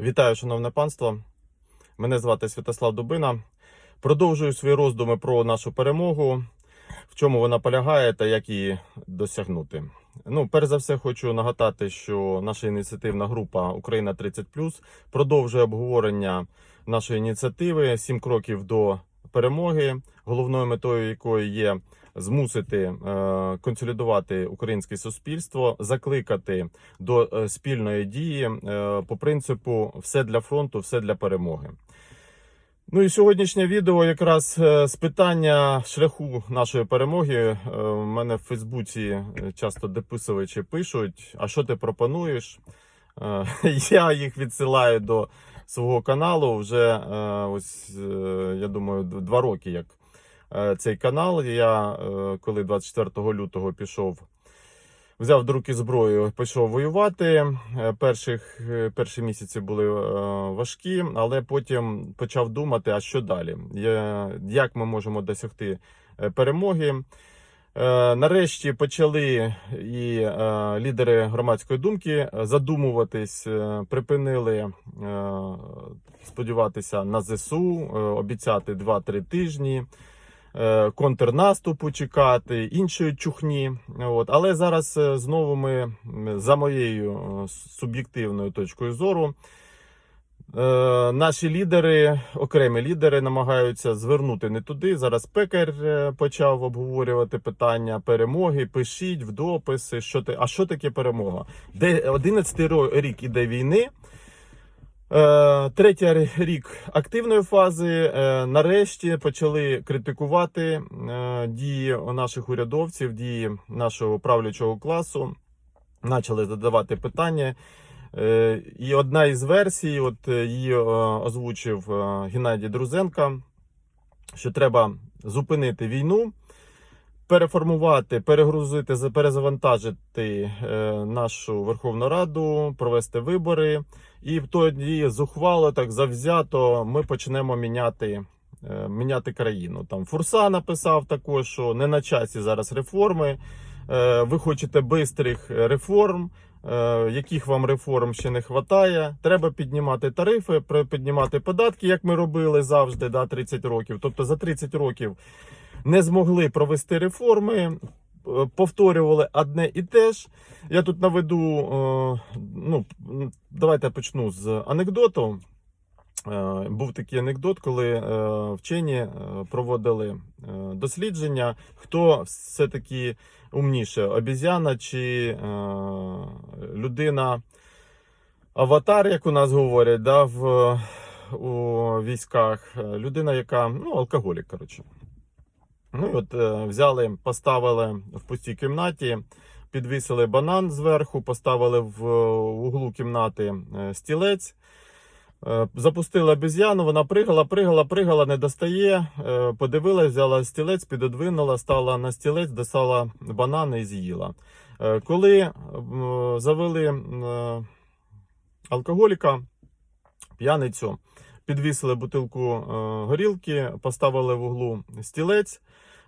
Вітаю, шановне панство. Мене звати Святослав Дубина. Продовжую свої роздуми про нашу перемогу, в чому вона полягає та як її досягнути. Ну, перш за все, хочу нагадати, що наша ініціативна група Україна 30 продовжує обговорення нашої ініціативи «Сім кроків до перемоги, головною метою якої є змусити е, консолідувати українське суспільство, закликати до е, спільної дії е, по принципу все для фронту, все для перемоги. Ну і сьогоднішнє відео якраз з питання шляху нашої перемоги. У мене в Фейсбуці часто дописувачі пишуть: а що ти пропонуєш? Я їх відсилаю до свого каналу вже ось я думаю, два роки як цей канал. Я е, коли 24 лютого пішов, взяв до руки зброю, пішов воювати. Е, Перших е, перші місяці були е, важкі, але потім почав думати, а що далі? Як ми можемо досягти е, перемоги? Е, Нарешті почали і е, лідери громадської думки задумуватись, е, припинили е, сподіватися на ЗСУ, е, обіцяти 2-3 тижні, е, контрнаступу чекати, іншої чухні. От. Але зараз е, знову ми, за моєю е, суб'єктивною точкою зору, Е, наші лідери, окремі лідери, намагаються звернути не туди. Зараз пекар е, почав обговорювати питання перемоги. Пишіть в дописи, що ти, а що таке перемога? Де 11 ро- рік іде війни. Е, Третій рік активної фази. Е, Нарешті почали критикувати е, дії наших урядовців, дії нашого правлячого класу. Почали задавати питання. І одна із версій, от її озвучив Геннадій Друзенко, що треба зупинити війну, переформувати, перегрузити, за- перезавантажити е, нашу Верховну Раду, провести вибори. І тоді зухвало, так завзято, ми почнемо міняти. е, Міняти країну. Там Фурса написав також, що не на часі зараз реформи. Е, Ви хочете бистрих реформ, яких вам реформ ще не вистачає. Треба піднімати тарифи, піднімати податки, як ми робили завжди, да, 30 років. Тобто за 30 років не змогли провести реформи, е, повторювали одне і те ж. Я тут наведу, е, ну, давайте почну з анекдоту. Е, Був такий анекдот, коли вчені проводили дослідження, хто все-таки умніше, обізяна чи людина аватар, як у нас говорять, да, в, у військах. Людина, яка ну, алкоголік, коротше. Ну, і от е, взяли, поставили в пустій кімнаті, підвісили банан зверху, поставили в е, углу кімнати е, стілець. Запустили обезьяну, вона пригала, пригала, пригала, не достає. Подивилась, взяла стілець, підодвинула, стала на стілець, достала банани і з'їла. Коли завели алкоголіка, п'яницю, підвісили бутилку е, горілки, поставили в углу стілець.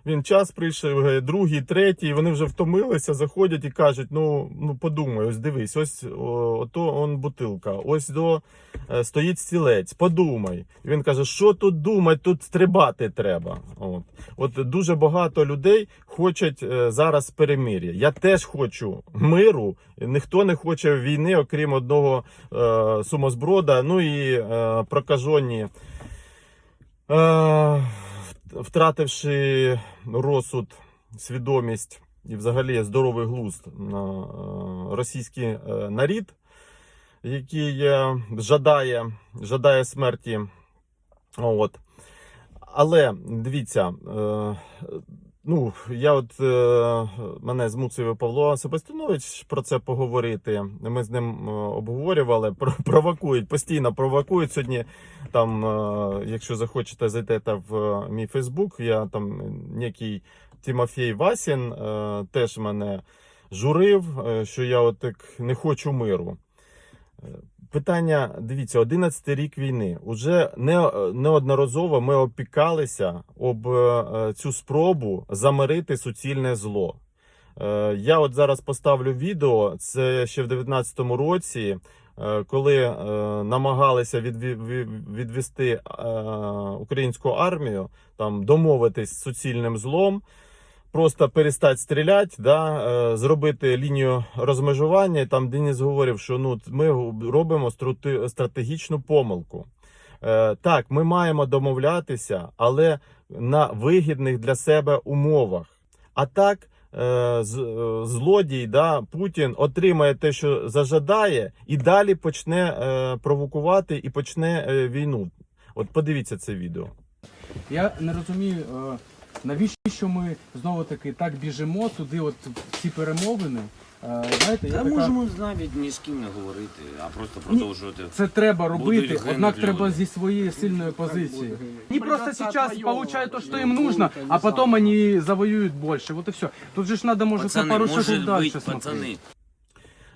Він час прийшов, е, другий, третій. Вони вже втомилися, заходять і кажуть: ну, ну подумай, ось дивись, ось о, ото он бутилка, ось до е, стоїть стілець. Подумай. І він каже: що тут думати, тут стрибати треба. От, от дуже багато людей хочуть е, зараз перемир'я. Я теж хочу миру. Ніхто не хоче війни, окрім одного е, сумозброда. Ну і е, прокажені. Е, втративши розсуд, свідомість і взагалі здоровий глузд на е, російський е, нарід, який жадає, жадає смерті. От. Але дивіться, е, ну, я от е, мене змусив Павло Себастьянович про це поговорити. Ми з ним е, обговорювали, про- провокують, постійно провокують сьогодні. Там, е, якщо захочете, зайдете в е, мій Фейсбук, я там некий Тимофій Васін е, теж мене журив, е, що я от так не хочу миру. Питання, дивіться, 11 рік війни. Уже не, неодноразово ми опікалися об е, цю спробу замирити суцільне зло. Е, Я от зараз поставлю відео. Це ще в 2019 році е, коли намагалися відвести українську армію, там домовитись з суцільним злом, просто перестати стріляти, да, е, зробити лінію розмежування. Там Деніс говорив, що ну ми робимо стратегічну помилку. Е, Так, ми маємо домовлятися, але на вигідних для себе умовах. А так, е, злодій да, Путін отримає те, що зажадає, і далі почне провокувати і почне війну. От подивіться це відео. Я не розумію, навіщо ми знову таки так біжимо туди, от в ці перемовини. Е, Знаєте, я Та така, можемо навіть ні з ким не говорити, а просто продовжувати. це треба робити, Будуть однак гинуть треба люди. зі своєї сильної позиції. Они просто сейчас получают то, что им нужно, а потом они завоюют больше. Вот и все. Тут же ж надо, может, на Пацани, пару може шагов дальше бути, смотреть. пацани.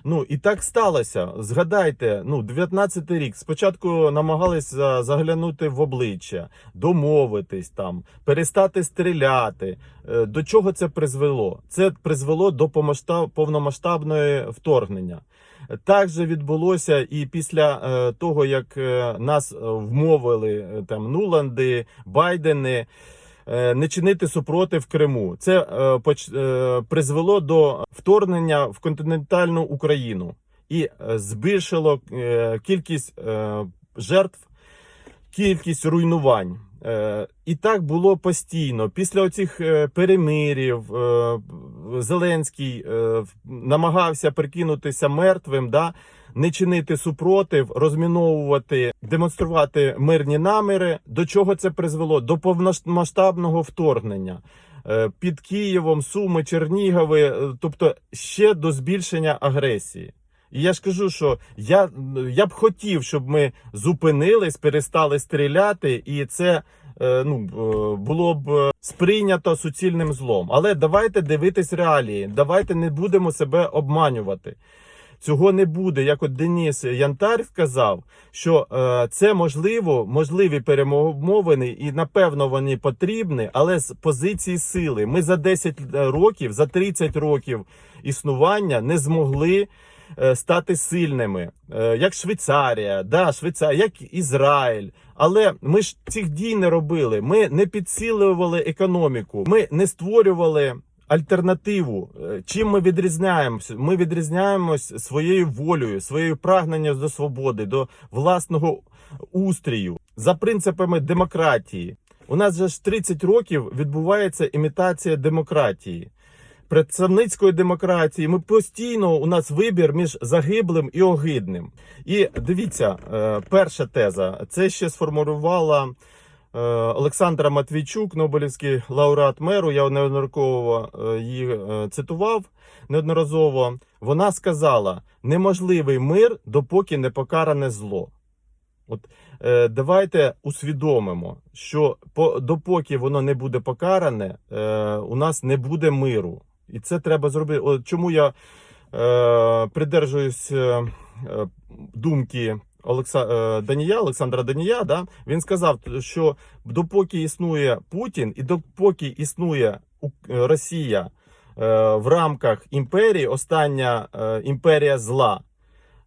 Ну і так сталося. Згадайте, ну 19-й рік. Спочатку намагалися заглянути в обличчя, домовитись там, перестати стріляти. Е, До чого це призвело? Це призвело до повномасштабної вторгнення. Так відбулося і після е, того, як е, нас е, вмовили е, там Нуланди, Байдени. Е, Не чинити супротив в Криму. Це е, е, призвело до вторгнення в континентальну Україну і збільшило кількість жертв, кількість руйнувань. І так було постійно. Після оцих перемирів Зеленський намагався прикинутися мертвим, да, не чинити супротив, розміновувати, демонструвати мирні наміри. До чого це призвело? До повномасштабного вторгнення. Е, Під Києвом, Суми, Чернігови, е, тобто ще до збільшення агресії. І я ж кажу, що я, я б хотів, щоб ми зупинились, перестали стріляти, і це е, ну, було б сприйнято суцільним злом. Але давайте дивитись реалії, давайте не будемо себе обманювати. Цього не буде, як от Деніс Янтар сказав, що е, це можливо, можливі перемовини, і напевно вони потрібні, але з позиції сили. Ми за 10 років, за 30 років існування не змогли е, стати сильними, Е, як Швейцарія, да, Швейцарія, як Ізраїль. Але ми ж цих дій не робили. Ми не підсилювали економіку, ми не створювали. Альтернативу, Е, чим ми відрізняємося? Ми відрізняємось своєю волею, своєю прагненням до свободи, до власного устрію, за принципами демократії. У нас же ж 30 років відбувається імітація демократії представницької демократії. Ми постійно у нас вибір між загиблим і огидним. І дивіться, е, перша теза це ще сформулювала Олександра Матвійчук, Нобелівський лауреат меру. Я неодноразово е, її е, цитував неодноразово. Вона сказала: неможливий мир, допоки не покаране зло. От е, давайте усвідомимо, що по, допоки воно не буде покаране, е, у нас не буде миру. І це треба зробити. От чому я е, придержуюсь е, е, думки Олекса, е, Данія, Олександра Данія, да? він сказав, що допоки існує Путін і допоки існує е, Росія е, в рамках імперії, остання імперія зла.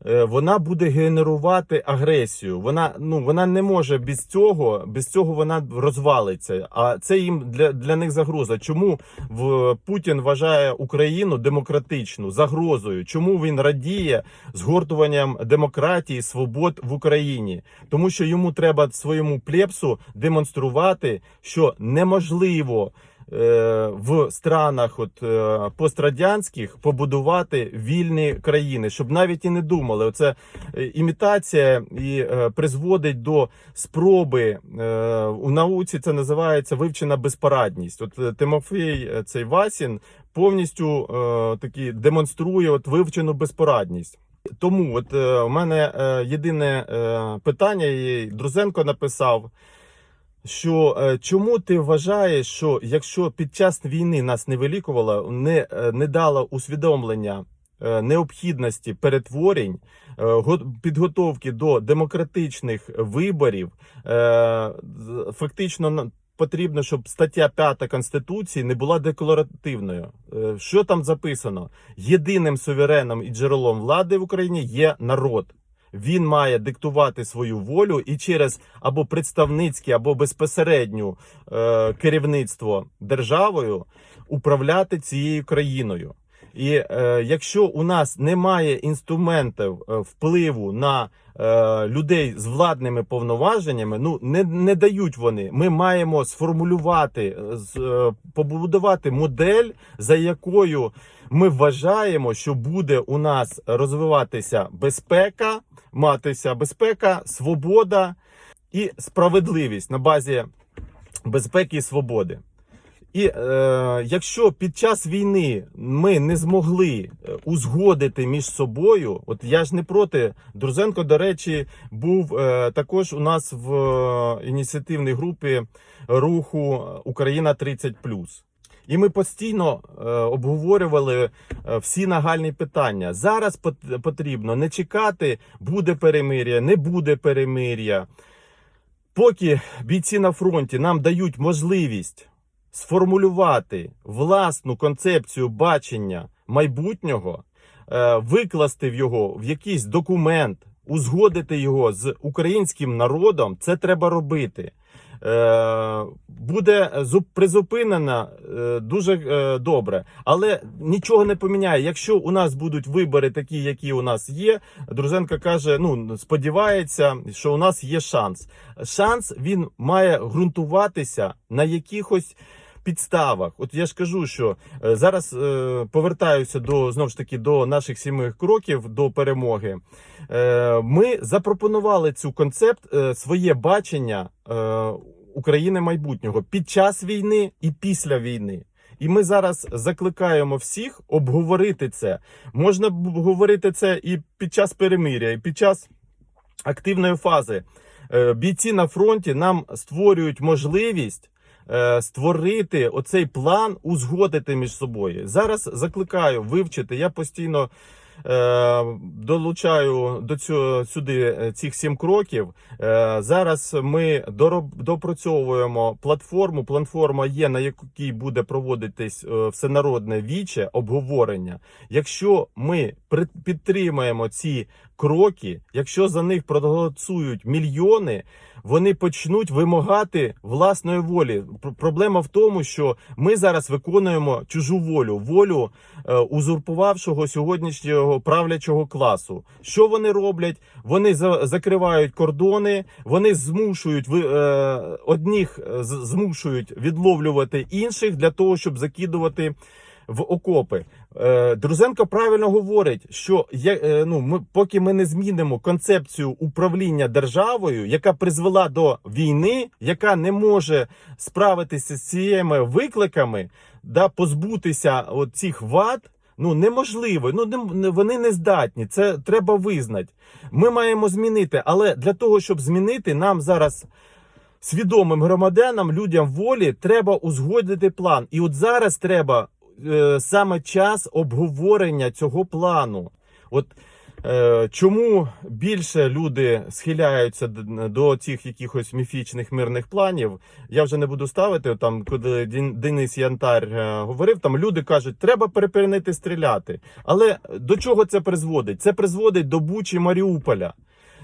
Е, Вона буде генерувати агресію. Вона ну вона не може без цього, без цього вона розвалиться. А це їм для, для них загроза. Чому в Путін вважає Україну демократичну загрозою? Чому він радіє згортуванням демократії, свобод в Україні? Тому що йому треба своєму плепсу демонструвати, що неможливо. Е, В странах от е, пострадянських побудувати вільні країни, щоб навіть і не думали. Оце е, імітація і призводить до спроби у науці. Це називається вивчена безпорадність. От Тимофій цей Васін повністю такі демонструє от вивчену безпорадність. Тому от у мене єдине питання, і Друзенко написав. Що е, чому ти вважаєш, що якщо під час війни нас не вилікувала, не, е, не дала усвідомлення е, необхідності перетворень, го- підготовки до демократичних виборів, фактично потрібно, щоб стаття 5 Конституції не була декларативною. Що там записано? Єдиним сувереном і джерелом влади в Україні є народ. Він має диктувати свою волю і через або представницьке, або безпосередню е, керівництво державою управляти цією країною. І е, якщо у нас немає інструментів е, впливу на е, людей з владними повноваженнями, ну не, не дають вони. Ми маємо сформулювати, е, з- е, побудувати модель, за якою ми вважаємо, що буде у нас розвиватися безпека, матися безпека, свобода і справедливість на базі безпеки і свободи. І е, якщо під час війни ми не змогли е, узгодити між собою, от я ж не проти. Друзенко, до речі, був е, також у нас в е, ініціативній групі руху Україна 30 І ми постійно е, обговорювали е, всі нагальні питання. Зараз потрібно не чекати, буде перемир'я, не буде перемир'я. Поки бійці на фронті нам дають можливість сформулювати власну концепцію бачення майбутнього, е, викласти в його в якийсь документ, узгодити його з українським народом, це треба робити. Е, Буде зуп- призупинена е, дуже е, добре, але нічого не поміняє. Якщо у нас будуть вибори такі, які у нас є, Друзенко каже: ну сподівається, що у нас є шанс. Шанс він має ґрунтуватися на якихось підставах. От я ж кажу, що е, зараз е, повертаюся до знову ж таки до наших сіми кроків до перемоги. Е, ми запропонували цю концепт, е, своє бачення е, України майбутнього під час війни і після війни. І ми зараз закликаємо всіх обговорити це. Можна б говорити це і під час перемиря, і під час активної фази. Е, Бійці на фронті нам створюють можливість е, створити оцей план, узгодити між собою. Зараз закликаю вивчити. Я постійно е, долучаю до цього сюди е, цих сім кроків. Зараз ми допрацьовуємо платформу. Платформа є, на якій буде проводитись всенародне віче обговорення. Якщо ми підтримаємо ці кроки, якщо за них проголосують мільйони, вони почнуть вимагати власної волі. Проблема в тому, що ми зараз виконуємо чужу волю, волю е, узурпувавшого сьогоднішнього правлячого класу. Що вони роблять? Вони за- закривають кордони, вони змушують ви- е, одних е, змушують відловлювати інших для того, щоб закидувати в окопи. Е, Друзенко правильно говорить, що є, е, ну, ми, поки ми не змінимо концепцію управління державою, яка призвела до війни, яка не може справитися з цими викликами, да, позбутися от цих вад. Ну неможливо, ну не, не- вони не здатні. Це треба визнати. Ми маємо змінити, але для того, щоб змінити, нам зараз свідомим громадянам, людям волі, треба узгодити план. І от зараз треба е, саме час обговорення цього плану. От е, чому більше люди схиляються до цих якихось міфічних мирних планів? Я вже не буду ставити там, коли Денис Янтар е, говорив, там люди кажуть, треба припинити стріляти. Але до чого це призводить? Це призводить до Бучі Маріуполя.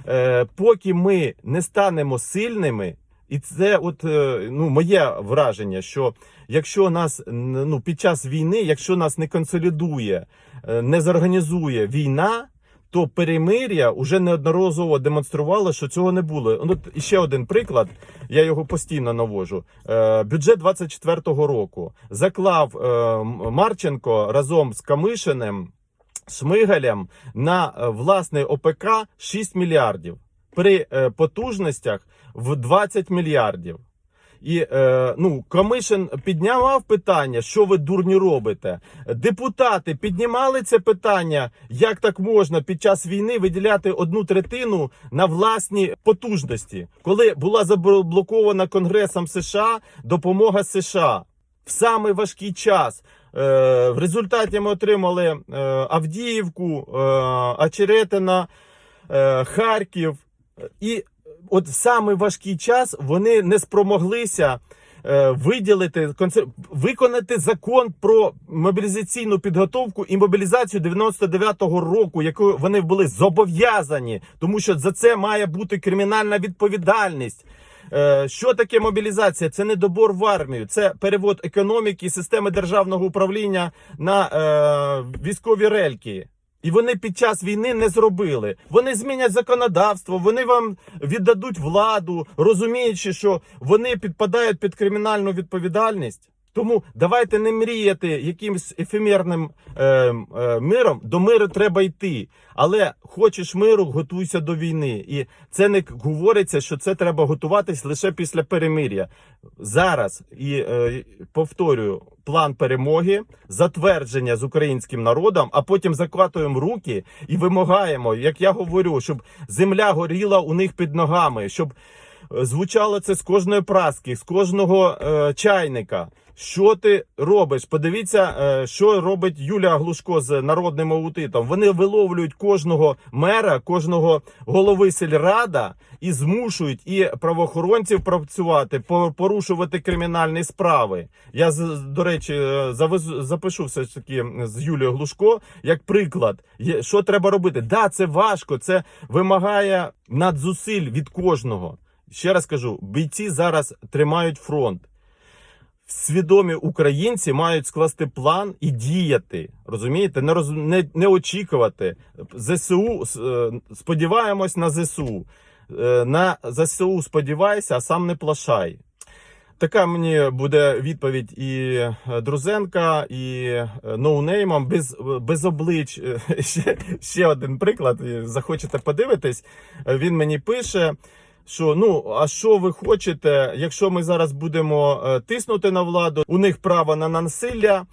Е, поки ми не станемо сильними, і це, от е, ну, моє враження, що якщо нас ну, під час війни, якщо нас не консолідує, е, не зорганізує війна, то перемир'я вже неодноразово демонструвало, що цього не було. Ну, ще один приклад, я його постійно навожу. Е, бюджет 24-го року заклав Марченко разом з Камишиним. Шмигалям на власний ОПК 6 мільярдів при потужностях в 20 мільярдів. І е, ну, Комишин піднімав питання, що ви дурні робите. Депутати піднімали це питання, як так можна під час війни виділяти одну третину на власні потужності, коли була заблокована Конгресом США допомога США в самий важкий час. Е, в результаті ми отримали е, Авдіївку, е, Очеретина, е, Харків. І от в самий важкий час вони не спромоглися е, виділити виконати закон про мобілізаційну підготовку і мобілізацію 99-го року, якою вони були зобов'язані, тому що за це має бути кримінальна відповідальність. Е, Що таке мобілізація? Це не добор в армію, це перевод економіки, системи державного управління на е, військові рельки. І вони під час війни не зробили. Вони змінять законодавство, вони вам віддадуть владу, розуміючи, що вони підпадають під кримінальну відповідальність. Тому давайте не мріяти якимось ефемерним е, е, миром. До миру треба йти. Але хочеш миру, готуйся до війни. І це не говориться, що це треба готуватись лише після перемир'я. Зараз і е, повторюю, план перемоги, затвердження з українським народом, а потім закатуємо руки і вимагаємо, як я говорю, щоб земля горіла у них під ногами, щоб звучало це з кожної праски, з кожного е, чайника. Що ти робиш? Подивіться, е, що робить Юлія Глушко з народним аудитом. Вони виловлюють кожного мера, кожного голови сільрада і змушують і правоохоронців працювати, порушувати кримінальні справи. Я до речі е, завез- запишу все ж таки з Юлією Глушко як приклад. Що треба робити? Да, це важко, це вимагає надзусиль від кожного. Ще раз кажу, бійці зараз тримають фронт. Свідомі українці мають скласти план і діяти. Розумієте, не роз... не, не очікувати. ЗСУ е, сподіваємось на ЗСУ. Е, На ЗСУ сподівайся, а сам не плашай. Така мені буде відповідь і е, Друзенка, і ноунеймом без, без облич. Ще, ще один приклад. Захочете подивитись. Він мені пише. Що ну а що ви хочете, якщо ми зараз будемо е, тиснути на владу, у них право на насилля,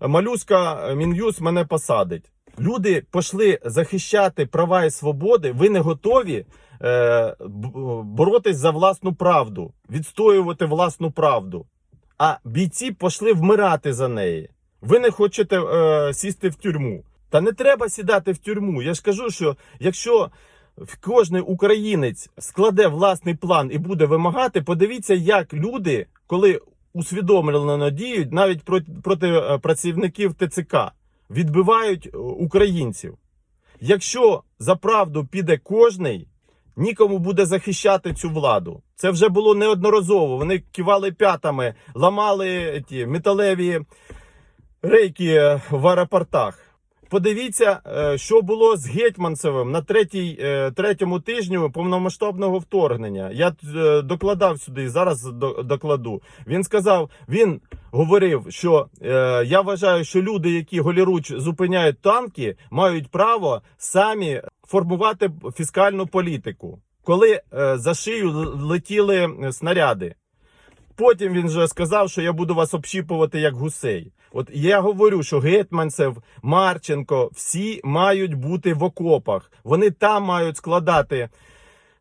малюска е, мін'юз мене посадить. Люди пішли захищати права і свободи. Ви не готові е, боротись за власну правду, відстоювати власну правду. А бійці пішли вмирати за неї. Ви не хочете е, сісти в тюрму. Та не треба сідати в тюрму. Я ж кажу, що якщо кожен українець складе власний план і буде вимагати, подивіться, як люди, коли усвідомлено діють навіть проти, проти е, працівників ТЦК, відбивають е, українців. Якщо за правду піде кожний, нікому буде захищати цю владу. Це вже було неодноразово. Вони кивали п'ятами, ламали ті металеві рейки в аеропортах. Подивіться, е, що було з Гетьманцевим на третій, е, третьому тижню повномасштабного вторгнення. Я е, докладав сюди, зараз до- докладу. Він сказав, він говорив, що я вважаю, що люди, які голіруч зупиняють танки, мають право самі формувати фіскальну політику, коли за шию летіли снаряди. Потім він вже сказав, що я буду вас общіпувати як гусей. От я говорю, що Гетманцев, Марченко, всі мають бути в окопах. Вони там мають складати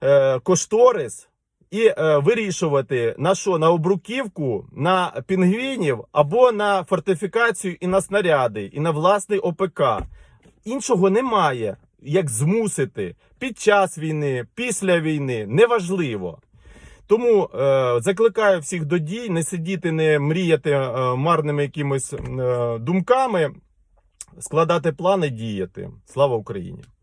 е, кошторис і е, вирішувати на що? На обруківку, на пінгвінів або на фортифікацію і на снаряди, і на власний ОПК. Іншого немає. Як змусити під час війни, після війни, неважливо. Тому е, закликаю всіх до дій, не сидіти, не мріяти е, марними якимись е, думками, складати плани, діяти. Слава Україні!